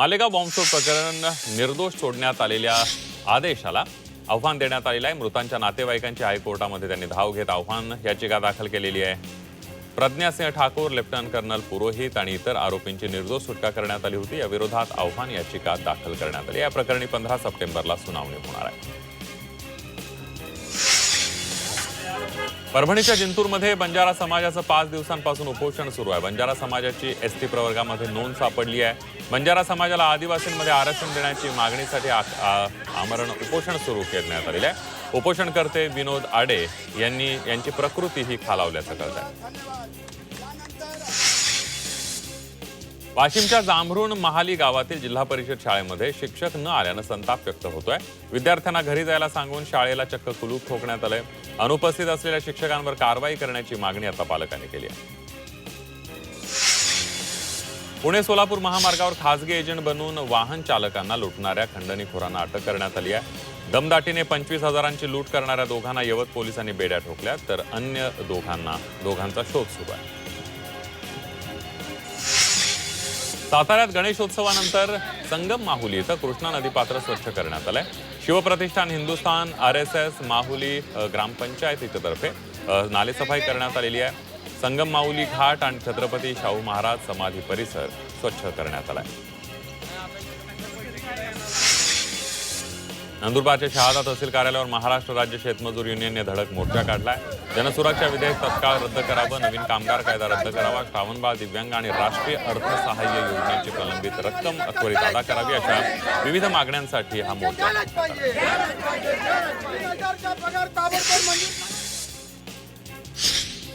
मालेगाव बॉम्बस्फोट प्रकरण निर्दोष सोडण्यात आलेल्या आदेशाला आव्हान देण्यात आलेलं आहे. मृतांच्या नातेवाईकांची हायकोर्टामध्ये त्यांनी धाव घेत आव्हान याचिका दाखल केलेली आहे. प्रज्ञासिंह ठाकूर लेफ्टनंट कर्नल पुरोहित आणि इतर आरोपींची निर्दोष सुटका करण्यात आली होती. या विरोधात आव्हान याचिका दाखल करण्यात आली या प्रकरणी पंधरा सप्टेंबरला सुनावणी होणार आहे. परभणीच्या जिंतूरमध्ये बंजारा समाजाचं पाच दिवसांपासून उपोषण सुरू आहे. बंजारा समाजाची एस टी प्रवर्गामध्ये नोंद सापडली आहे. बंजारा समाजाला आदिवासींमध्ये आरक्षण देण्याची मागणीसाठी आ- आमरण उपोषण सुरू करण्यात आलेलं आहे. उपोषणकर्ते विनोद आडे यांनी यांची प्रकृती ही खालावल्याचं कळत आहे. वाशिमच्या जांभरुण महाली गावातील जिल्हा परिषद शाळेमध्ये शिक्षक न आल्यानं संताप व्यक्त होतोय. विद्यार्थ्यांना घरी जायला सांगून शाळेला चक्क कुलूप ठोकण्यात आलंय. अनुपस्थित असलेल्या शिक्षकांवर कारवाई करण्याची मागणी आता पालकांनी केली आहे. पुणे सोलापूर महामार्गावर खासगी एजंट बनवून वाहन चालकांना लुटणाऱ्या खंडणीखोरांना अटक करण्यात आली आहे. दमदाटीने पंचवीस हजारांची लूट करणाऱ्या दोघांना यवत पोलिसांनी बेड्या ठोकल्या तर अन्य दोघांना दोघांचा शोध सुरू आहे. साताऱ्यात गणेशोत्सवानंतर संगम माहुली इथं कृष्णा नदी पात्र स्वच्छ करण्यात आलंय. Shivpratishthan Hindustan R S S Mahuli अ, ग्रामपंचायत नालेसफाई करण्यात आलेली आहे. संगम माहुली घाट आणि छत्रपती शाहू महाराज समाधी परिसर स्वच्छ करण्यात आला आहे नंदुरबारच्या शहादा तहसील कार्यालयावर महाराष्ट्र राज्य शेतमजूर युनियनने धडक मोर्चा काढलाय. जनसुरक्षा विधेयक तत्काळ रद्द करावं नवीन कामगार कायदा रद्द करावा श्रावणबाळ दिव्यांग आणि राष्ट्रीय अर्थसहाय्य योजनेची प्रलंबित रक्कम त्वरित अदा करावी अशा विविध मागण्यांसाठी हा मोर्चा मंजूर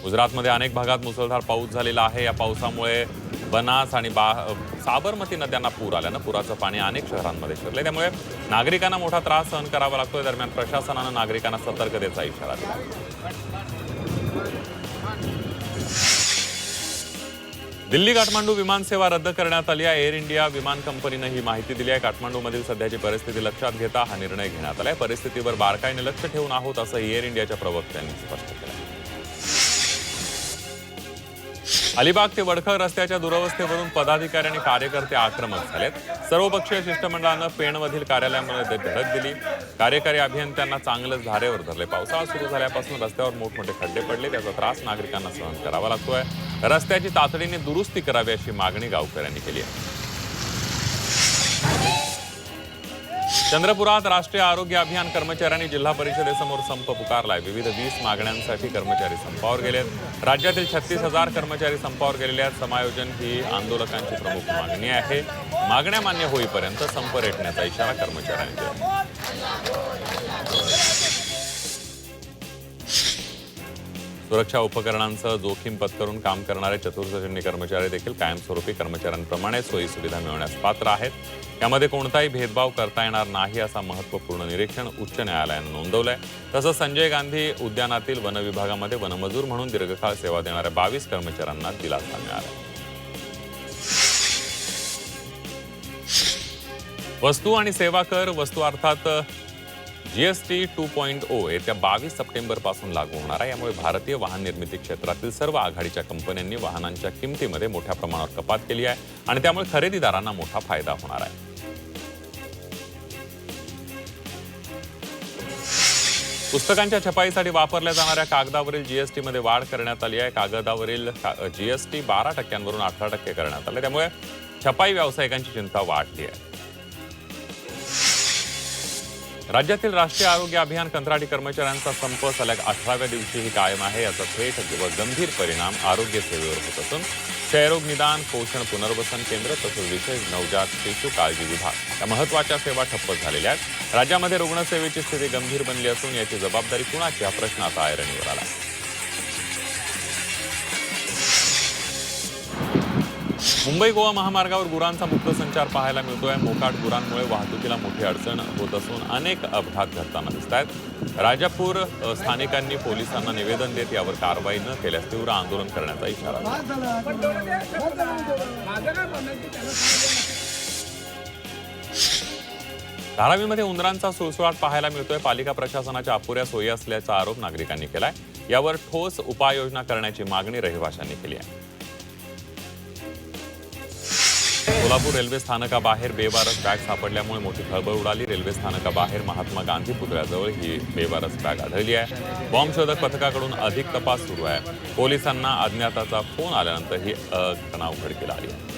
गुजरातमध्ये अनेक भागात मुसळधार पाऊस झालेला आहे. या पावसामुळे बनास आणि बा साबरमती नद्यांना पूर आल्यानं पुराचं पाणी अनेक शहरांमध्ये शिरले त्यामुळे नागरिकांना मोठा त्रास सहन करावा लागतोय. दरम्यान प्रशासनानं नागरिकांना सतर्कतेचा इशारा दिला. दिल्ली काठमांडू विमानसेवा रद्द करण्यात आली आहे. एअर इंडिया विमान कंपनीनं ही माहिती दिली आहे. काठमांडूमधील सध्याची परिस्थिती लक्षात घेता हा निर्णय घेण्यात आला आहे परिस्थितीवर बारकाईने लक्ष ठेवून आहोत असं एअर इंडियाच्या प्रवक्त्यांनी स्पष्ट केलं अलिबाग ते वडखळ रस्त्याच्या दुरवस्थेवरून पदाधिकारी आणि कार्यकर्ते आक्रमक झालेत. सर्वपक्षीय शिष्टमंडळानं पेणमधील कार्यालयामध्ये धडक दिली. कार्यकारी अभियंत्यांना चांगलंच धारेवर धरले. पावसाळा सुरू झाल्यापासून रस्त्यावर मोठमोठे खड्डे पडले. त्याचा त्रास नागरिकांना सहन करावा लागतोय. रस्त्याची तातडीने दुरुस्ती करावी अशी मागणी गावकऱ्यांनी केली आहे. चंद्रपुरात राष्ट्रीय आरोग्य अभियान कर्मचाऱ्यांनी जिल्हा परिषदेसमोर संप पुकारलाय. विविध वीस मागण्यांसाठी कर्मचारी संपावर गेलेत. राज्यातील छत्तीस हजार कर्मचारी संपावर गेलेले आहेत. समायोजन ही आंदोलकांची प्रमुख मागणी आहे. मागण्या मान्य होईपर्यंत संप रेटण्याचा इशारा कर्मचाऱ्यांनी दिला. सुरक्षा उपकरणांचं जोखीम पत्करून काम करणारे चतुर्थ कर्मचारी देखील कायमस्वरूपी कर्मचाऱ्यांप्रमाणे सोयी सुविधा मिळवण्यास पात्र आहेत. यामध्ये कोणताही भेदभाव करता येणार नाही असा महत्त्वपूर्ण निरीक्षण उच्च न्यायालयानं नोंदवलंय. तसंच संजय गांधी उद्यानातील वन विभागामध्ये वनमजूर म्हणून दीर्घकाळ सेवा देणाऱ्या बावीस कर्मचाऱ्यांना दिलासा मिळाला. वस्तू आणि सेवा कर वस्तू अर्थात जीएसटी टू पॉईंट ओ येत्या बावीस सप्टेंबरपासून लागू होणार आहे. यामुळे भारतीय वाहन निर्मिती क्षेत्रातील सर्व आघाडीच्या कंपन्यांनी वाहनांच्या किमतीमध्ये मोठ्या प्रमाणावर कपात केली आहे आणि त्यामुळे खरेदीदारांना मोठा फायदा होणार आहे. पुस्तकांच्या छपाईसाठी वापरल्या जाणाऱ्या कागदावरील जीएसटीमध्ये वाढ करण्यात आली आहे. कागदावरील जीएसटी बारा टक्क्यांवरून अठरा टक्के करण्यात आले. त्यामुळे छपाई व्यावसायिकांची चिंता वाढली आहे. राज्यातील राष्ट्रीय आरोग्य अभियान कंत्राटी कर्मचाऱ्यांचा संप सलग अठराव्या दिवशीही कायम आहे. याचा थेट व गंभीर परिणाम आरोग्य सेवेवर होत असून क्षयरोग निदान पोषण पुनर्वसन केंद्र तसंच विशेष नवजात शिशु काळजी विभाग या महत्त्वाच्या सेवा ठप्प झालेल्या आहेत. राज्यामध्ये रुग्णसेवेची स्थिती गंभीर बनली असून याची जबाबदारी कुणाची? हा प्रश्न आता ऐरणीवर आला. मुंबई गोवा महामार्गावर गुरांचा मुक्त संचार पाहायला मिळतोय. मोकाट गुरांमुळे वाहतुकीला मोठी अडचण होत असून अनेक अपघात घडताना दिसत आहेत राजापूर स्थानिकांनी पोलिसांना निवेदन देत यावर कारवाई न केल्यास तीव्र आंदोलन करण्याचा इशारा धारावीमध्ये उंदरांचा सुळसुळाट पाहायला मिळतोय. पालिका प्रशासनाच्या अपुऱ्या सोयी असल्याचा आरोप नागरिकांनी केलाय. यावर ठोस उपाययोजना करण्याची मागणी रहिवाशांनी केली आहे. सोलापूर रेल्वे स्थानकाबाहेर बेवारस बॅग सापडल्यामुळे मोठी खळबळ उडाली. रेल्वे स्थानकाबाहेर महात्मा गांधी पुतळ्याजवळ ही बेवारस बॅग आढळली आहे. बॉम्ब शोधक पथकाकडून अधिक तपास सुरू आहे. पोलिसांना अज्ञाताचा फोन आल्यानंतर ही तणाव घटना उघडकीला आली आहे.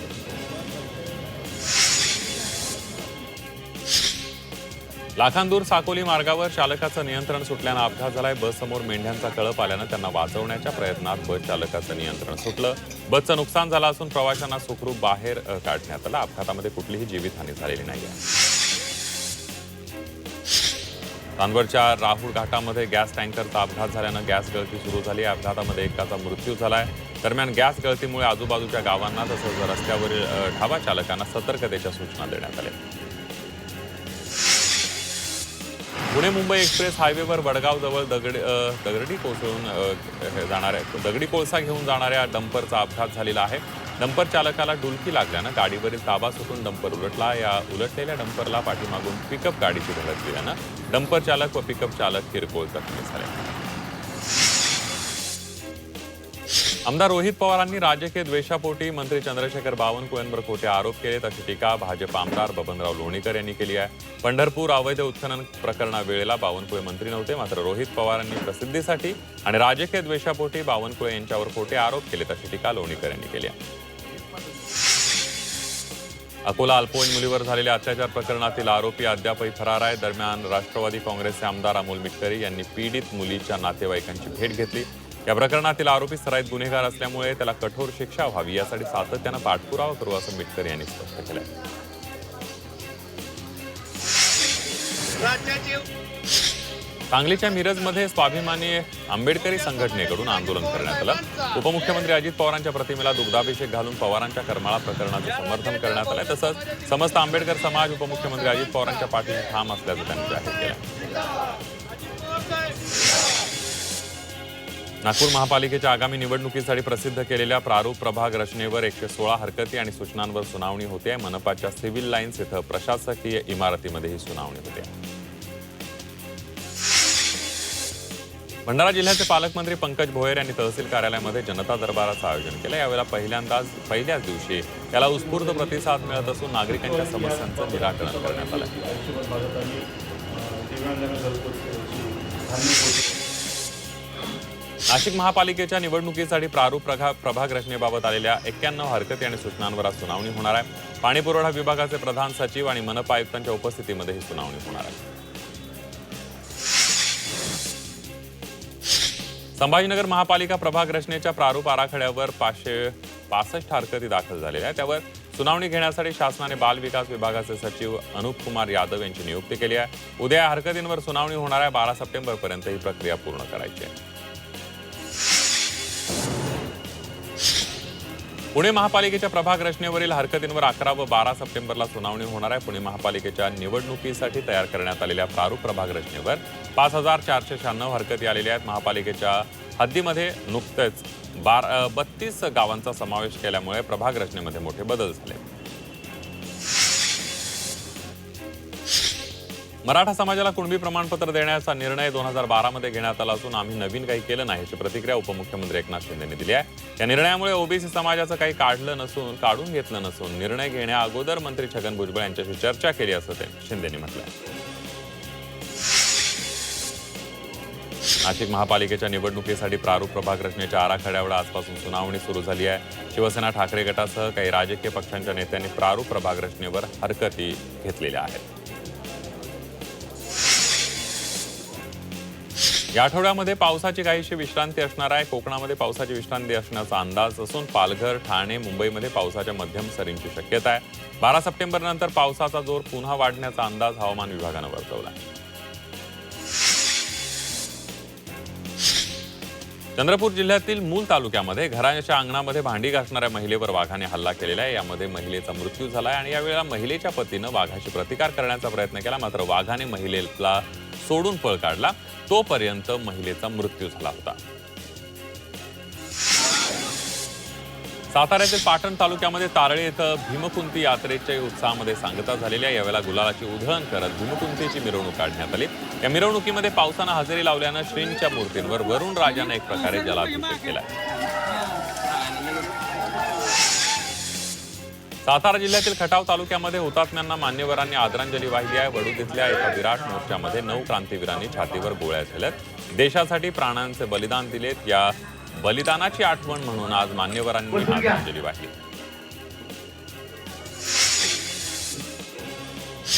लाखांदूर साकोली मार्गावर चालकाचं नियंत्रण सुटल्यानं अपघात झालाय. बससमोर मेंढ्यांचा कळप आल्यानं त्यांना वाचवण्याच्या प्रयत्नात बस चालकाचं नियंत्रण सुटलं. बसचं नुकसान झालं असून प्रवाशांना सुखरूप बाहेर काढण्यात आलं. अपघातामध्ये कुठलीही जीवितहानी झालेली नाही चांदवडच्या राहुल घाटामध्ये गॅस टँकरचा अपघात झाल्यानं गॅस गळती सुरू झाली. अपघातामध्ये एकाचा मृत्यू झालाय. दरम्यान गॅस गळतीमुळे आजूबाजूच्या गावांना तसंच रस्त्यावरील ढाबा चालकांना सतर्कतेच्या सूचना देण्यात आल्या. पुणे मुंबई एक्सप्रेस हायवेवर वडगावजवळ दगड दगडी कोसळून जाणार आहे. जाणाऱ्या दगडी कोळसा घेऊन जाणाऱ्या डंपरचा अपघात झालेला आहे. डंपर चालकाला डुलकी लागल्यानं गाडीवरील ताबा सुटून डंपर उलटला. या उलटलेल्या डंपरला पाठीमागून पिकअप गाडीची धडक दिल्यानं डंपर चालक व पिकअप चालक किरकोळ जखमी झाले. आमदार रोहित पवारांनी राजकीय द्वेषापोटी मंत्री चंद्रशेखर बावनकुळेंवर खोटे आरोप केलेत अशी टीका भाजप आमदार बबनराव लोणीकर यांनी केली आहे. पंढरपूर अवैध उत्खनन प्रकरणा वेळेला बावनकुळे मंत्री नव्हते मात्र रोहित पवारांनी प्रसिद्धीसाठी आणि राजकीय द्वेषापोटी बावनकुळे यांच्यावर खोटे आरोप केलेत अशी टीका लोणीकर यांनी केली आहे. अकोला अल्पवयीन मुलीवर झालेल्या अत्याचार प्रकरणातील आरोपी अद्यापही फरार आहे. दरम्यान राष्ट्रवादी काँग्रेसचे आमदार अमोल मिटकरी यांनी पीडित मुलीच्या नातेवाईकांची भेट घेतली. या प्रकरणातील आरोपी सराईत गुन्हेगार असल्यामुळे त्याला कठोर शिक्षा व्हावी यासाठी सातत्यानं पाठपुरावा करू असं मिटकर यांनी स्पष्ट केलंय. सांगलीच्या मिरजमध्ये स्वाभिमानी आंबेडकरी संघटनेकडून आंदोलन करण्यात आलं. उपमुख्यमंत्री अजित पवारांच्या प्रतिमेला दुग्धाभिषेक घालून पवारांच्या करमाळा प्रकरणाचं समर्थन करण्यात आलं तसंच समस्त आंबेडकर समाज उपमुख्यमंत्री अजित पवारांच्या पाठीशी ठाम असल्याचं त्यांनी जाहीर केलं. नागपूर महापालिकेच्या आगामी निवडणुकीसाठी प्रसिद्ध केलेल्या प्रारूप प्रभाग रचनेवर एकशे सोळा हरकती आणि सूचनांवर सुनावणी होते. मनपाच्या सिव्हिल लाईन्स इथं प्रशासकीय इमारतीमध्ये ही सुनावणी होते. भंडारा जिल्ह्याचे पालकमंत्री पंकज भोयर यांनी तहसील कार्यालयामध्ये जनता दरबाराचं आयोजन केलं. यावेळेला पहिल्यांदाच पहिल्याच दिवशी त्याला उत्स्फूर्त प्रतिसाद मिळत असून नागरिकांच्या समस्यांचं निराकरण करण्यात आलं. नाशिक महापालिकेच्या निवडणुकीसाठी प्रारूप प्रभा प्रभाग रचनेबाबत आलेल्या एक्क्याण्णव हरकती आणि सूचनांवर आज सुनावणी होणार आहे. पाणीपुरवठा विभागाचे प्रधान सचिव आणि मनपा आयुक्तांच्या उपस्थितीमध्ये ही सुनावणी होणार आहे. संभाजीनगर महापालिका प्रभाग रचनेच्या प्रारूप आराखड्यावर पाचशे पासष्ट हरकती दाखल झालेल्या आहेत. त्यावर सुनावणी घेण्यासाठी शासनाने बाल विकास विभागाचे सचिव अनुप कुमार यादव यांची नियुक्ती केली आहे. उद्या या हरकतींवर सुनावणी होणार आहे. बारा सप्टेंबर पर्यंत ही प्रक्रिया पूर्ण करायची आहे. पुणे महापालिकेच्या प्रभाग रचनेवरील हरकतींवर अकरा व बारा सप्टेंबरला सुनावणी होणार आहे. पुणे महापालिकेच्या निवडणुकीसाठी तयार करण्यात आलेल्या प्रारूप प्रभाग रचनेवर पाच हजार चारशे शहाण्णव हरकती आलेल्या आहेत. महापालिकेच्या हद्दीमध्ये नुकतंच बार बत्तीस गावांचा समावेश केल्यामुळे प्रभाग रचनेमध्ये मोठे बदल झाले. मराठा समाजाला कुणबी प्रमाणपत्र देण्याचा निर्णय दोन हजार बारामध्ये घेण्यात आला असून आम्ही नवीन काही केलं नाही अशी प्रतिक्रिया उपमुख्यमंत्री एकनाथ शिंदेने दिली आहे. या निर्णयामुळे ओबीसी समाजाचं काही काढलं नसून काढून घेतलं नसून निर्णय घेण्या अगोदर मंत्री छगन भुजबळ यांच्याशी चर्चा केली असं ते शिंदेनी म्हटलंय. नाशिक महापालिकेच्या निवडणुकीसाठी प्रारूप प्रभाग रचनेच्या आराखड्यावर आजपासून सुनावणी सुरू झाली आहे. शिवसेना ठाकरे गटासह काही राजकीय पक्षांच्या नेत्यांनी प्रारूप प्रभाग रचनेवर हरकती घेतलेल्या आहेत. या आठवड्यामध्ये पावसाची काहीशी विश्रांती असणार आहे. कोकणामध्ये पावसाची विश्रांती असण्याचा अंदाज असून पालघर ठाणे मुंबईमध्ये पावसाच्या मध्यम सरींची शक्यता आहे. बारा सप्टेंबर नंतर पावसाचा जोर पुन्हा वाढण्याचा अंदाज हवामान विभागानं वर्तवला आहे. चंद्रपूर जिल्ह्यातील मूल तालुक्यामध्ये घराच्या अंगणामध्ये भांडी घासणाऱ्या महिलेवर वाघाने हल्ला केलेला आहे. यामध्ये महिलेचा मृत्यू झाला आहे आणि यावेळेला महिलेच्या पतीनं वाघाशी प्रतिकार करण्याचा प्रयत्न केला. मात्र वाघाने महिलेला सोडून पळ काढला. तोपर्यंत महिलेचा मृत्यू झाला होता. साताऱ्यातील पाटण तालुक्यामध्ये तारळे इथं भीमकुंती यात्रेच्या उत्साहामध्ये सांगता झालेल्या यावेळेला गुलालाची उधळण करत भीमकुंतीची मिरवणूक काढण्यात आली. या मिरवणुकीमध्ये पावसानं हजेरी लावल्यानं श्रींच्या मूर्तींवर वरुण राजानं एक प्रकारे जलाभिषेक केला. सातारा जिल्ह्यातील खटाव तालुक्यामध्ये हुतात्म्यांना मान्यवरांनी आदरांजली वाहिली आहे. वडूद इथल्या एका विराट मोर्चामध्ये नऊ क्रांतीवीरांनी छातीवर गोळ्या झाल्यात. देशासाठी प्राणांचे बलिदान दिलेत. या बलिदानाची आठवण म्हणून आज मान्यवरांनी आदरांजली वाहिली.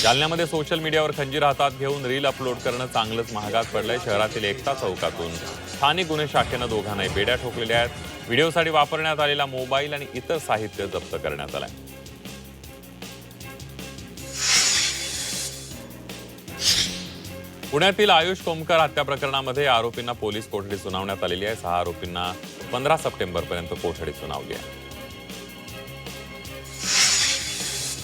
जालन्यामध्ये सोशल मीडियावर खंजीर हातात घेऊन रील अपलोड करणं चांगलंच महागात पडलंय. शहरातील एकता चौकातून स्थानिक गुन्हे शाखेनं दोघांनाही बेड्या ठोकलेल्या आहेत. व्हिडिओसाठी वापरण्यात आलेला मोबाईल आणि इतर साहित्य जप्त करण्यात आलंय. पुण्यातील आयुष कोमकर हत्या प्रकरणामध्ये आरोपींना पोलीस कोठडी सुनावण्यात आलेली आहे. सहा आरोपींना पंधरा सप्टेंबरपर्यंत कोठडी सुनावली आहे.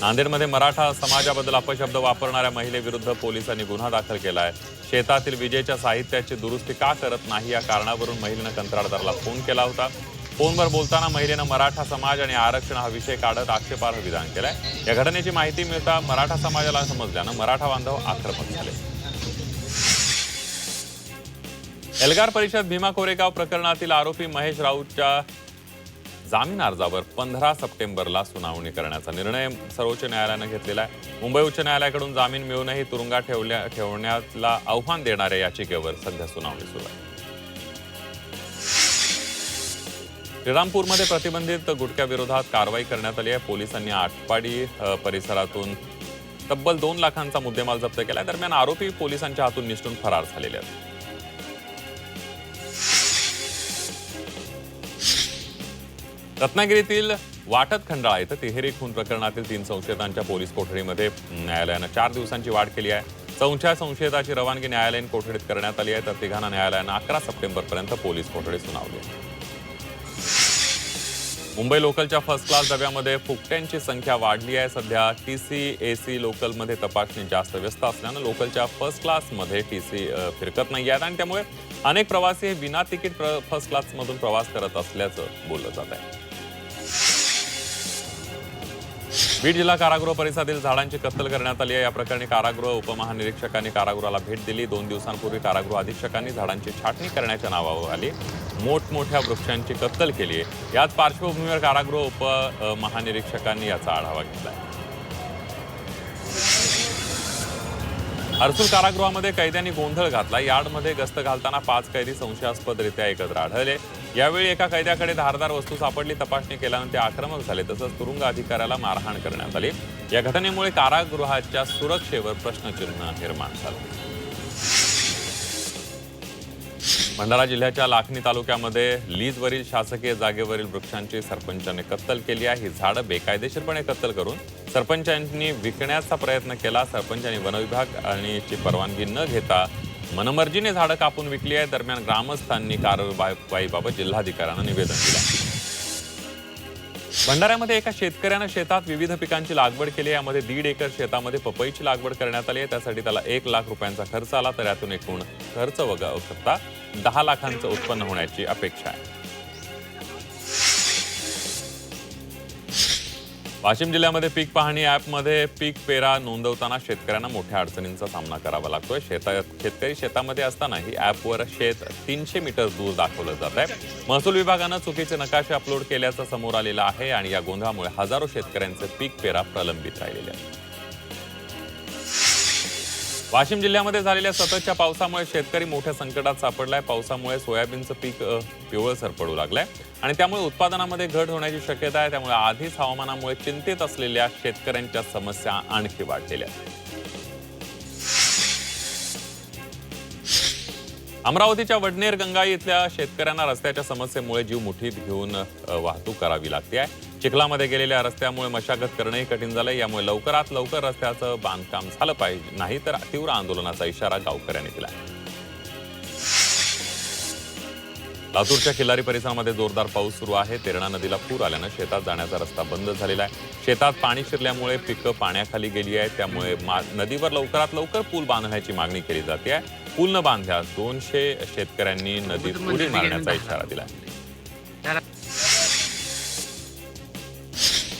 नांदेडमध्ये मराठा समाजाबद्दल अपशब्द वापरणाऱ्या महिलेविरुद्ध पोलिसांनी गुन्हा दाखल केला आहे शेतातील विजेच्या साहित्याची दुरुस्ती का करत नाही या कारणावरून महिलेनं कंत्राटदाराला फोन केला होता. फोनवर बोलताना महिलेनं मराठा समाज आणि आरक्षण हा विषय काढत आक्षेपार्ह विधान केलंय. या घटनेची माहिती मिळता मराठा समाजाला समजल्यानं मराठा बांधव आक्रमक झाले. एल्गार परिषद भीमा कोरेगाव प्रकरणातील आरोपी महेश राऊतच्या जामीन अर्जावर पंधरा सप्टेंबरला सुनावणी करण्याचा निर्णय सर्वोच्च न्यायालयानं घेतलेला आहे. मुंबई उच्च न्यायालयाकडून जामीन मिळूनही तुरुंगात ठेवल्या ठेवण्याला आव्हान देणाऱ्या याचिकेवर सध्या सुनावणी सुरू आहे. श्रीरामपूरमध्ये प्रतिबंधित गुटख्याविरोधात कारवाई करण्यात आली आहे. पोलिसांनी आटपाडी परिसरातून तब्बल दोन लाखांचा मुद्देमाल जप्त केला दरम्यान आरोपी पोलिसांच्या हातून निसटून फरार झालेले आहेत. रत्नागिरीतील वाटत खंडाळा इथं तिहेरी खून प्रकरणातील तीन संशयितांच्या पोलीस कोठडीमध्ये न्यायालयानं चार दिवसांची वाढ केली आहे. चौथ्या संशयिताची रवानगी न्यायालयीन कोठडीत करण्यात आली आहे. तर तिघांना न्यायालयानं अकरा सप्टेंबरपर्यंत पोलीस कोठडी सुनावली मुंबई लोकलच्या फर्स्ट क्लास डब्यामध्ये फुकट्यांची संख्या वाढली आहे. सध्या टी सी ए सी लोकलमध्ये तपासणी जास्त व्यस्त असल्यानं लोकलच्या फर्स्ट क्लासमध्ये टी सी फिरकत नाही आहेत आणि त्यामुळे अनेक प्रवासी हे विना तिकीट फर्स्ट क्लासमधून प्रवास करत असल्याचं बोललं जात आहे. बीड जिल्हा कारागृह परिसरातील झाडांची कत्तल करण्यात आली आहे. या प्रकरणी कारागृह उपमहानिरीक्षकांनी कारागृहाला भेट दिली. दोन दिवसांपूर्वी कारागृह अधीक्षकांनी झाडांची छाटणी करण्याच्या नावावर आली. मोठमोठ्या वृक्षांची कत्तल केली आहे. याच पार्श्वभूमीवर कारागृह उप महानिरीक्षकांनी याचा आढावा घेतला हर्सूल कारागृहामध्ये कैद्यांनी गोंधळ घातला. यार्डमध्ये गस्त घालताना पाच कैदी संशयास्पदरित्या एकत्र आढळले. यावेळी एका कैद्याकडे धारदार वस्तू सापडली तपासणी केल्यानं ते आक्रमक झाले. तसंच तुरुंग अधिकाऱ्याला मारहाण करण्यात आली. या घटनेमुळे कारागृहाच्या सुरक्षेवर प्रश्नचिन्ह निर्माण झालं. भंडारा जिल्ह्याच्या लाखनी तालुक्यामध्ये लीजवरील शासकीय जागेवरील वृक्षांची सरपंचाने कत्तल केली आहे. ही झाडं बेकायदेशीरपणे कत्तल करून सरपंचांनी विकण्याचा प्रयत्न केला. सरपंचांनी वनविभाग आणि ची परवानगी न घेता मनमर्जीने झाडं कापून विकली आहे दरम्यान ग्रामस्थांनी कारवाईबाबत जिल्हाधिकाऱ्यांना निवेदन दिलं. भंडाऱ्यामध्ये एका शेतकऱ्यानं शेतात विविध पिकांची लागवड केली यामध्ये दीड एकर शेतामध्ये पपईची लागवड करण्यात आली आहे. त्यासाठी त्याला एक लाख रुपयांचा खर्च आला. तर यातून एकूण खर्च वगळता दहा लाखांचं उत्पन्न होण्याची अपेक्षा आहे. वाशिम जिल्ह्यामध्ये पीक पाहणी ॲपमध्ये पीक पेरा नोंदवताना शेतकऱ्यांना मोठ्या अडचणींचा सामना करावा लागतोय. शेतात शेतकरी शेतामध्ये असतानाही ॲपवर शेत तीनशे मीटर दूर दाखवलं जात आहे महसूल विभागानं चुकीचे नकाशे अपलोड केल्याचं समोर आलेलं आहे आणि या गोंधळामुळे हजारो शेतकऱ्यांचे पीक पेरा प्रलंबित राहिलेले आहे वाशिम जिल्ह्यामध्ये झालेल्या सततच्या पावसामुळे शेतकरी मोठ्या संकटात सापडलाय. पावसामुळे सोयाबीनचं पीक पिवळसर पडू लागलंय. आणि त्यामुळे उत्पादनामध्ये घट होण्याची शक्यता आहे. त्यामुळे आधीच हवामानामुळे चिंतेत असलेल्या शेतकऱ्यांच्या समस्या आणखी वाढलेल्या अमरावतीच्या वडनेर गंगाई इथल्या शेतकऱ्यांना रस्त्याच्या समस्येमुळे जीव मुठीत घेऊन वाहतूक करावी लागते आहे. चिखलामध्ये गेलेल्या रस्त्यामुळे मशागत करणंही कठीण झालंय. यामुळे लवकरात लवकर रस्त्याचं बांधकाम झालं पाहिजे. नाही तर तीव्र आंदोलनाचा इशारा गावकऱ्यांनी दिला लातूरच्या किल्लारी परिसरामध्ये जोरदार पाऊस सुरू आहे. तेरणा नदीला पूर आल्यानं शेतात जाण्याचा रस्ता बंद झालेला आहे. शेतात पाणी शिरल्यामुळे पिकं पाण्याखाली गेली आहेत. त्यामुळे नदीवर लवकरात लवकर पूल बांधण्याची मागणी केली जाते. आहे पूल न बांधल्यास दोनशे शेतकऱ्यांनी नदीत उडी मारण्याचा इशारा दिला आहे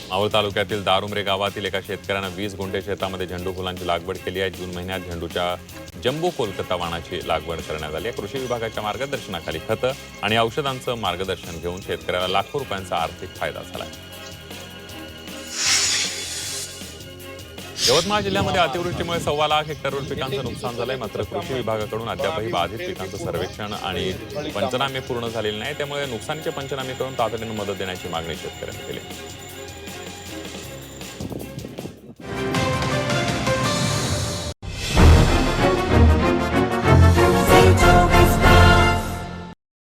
मावळ तालुक्यातील दारुमरे गावातील एका शेतकऱ्यानं वीस गुंठे शेतामध्ये झेंडू फुलांची लागवड केली आहे. जून महिन्यात झेंडूच्या जम्बो कोलकाता वाणाची लागवड करण्यात आली आहे. कृषी विभागाच्या मार्गदर्शनाखाली खतं आणि औषधांचं मार्गदर्शन घेऊन शेतकऱ्याला लाखो रुपयांचा आर्थिक फायदा झाला आहे. यवतमाळ जिल्ह्यामध्ये अतिवृष्टीमुळे सव्वा लाख हेक्टरवर पिकांचं नुकसान झालंय. मात्र कृषी विभागाकडून अद्यापही बाधित पिकांचं सर्वेक्षण आणि पंचनामे पूर्ण झालेले नाही त्यामुळे नुकसानीचे पंचनामे करून तातडीनं मदत देण्याची मागणी शेतकऱ्यांनी केली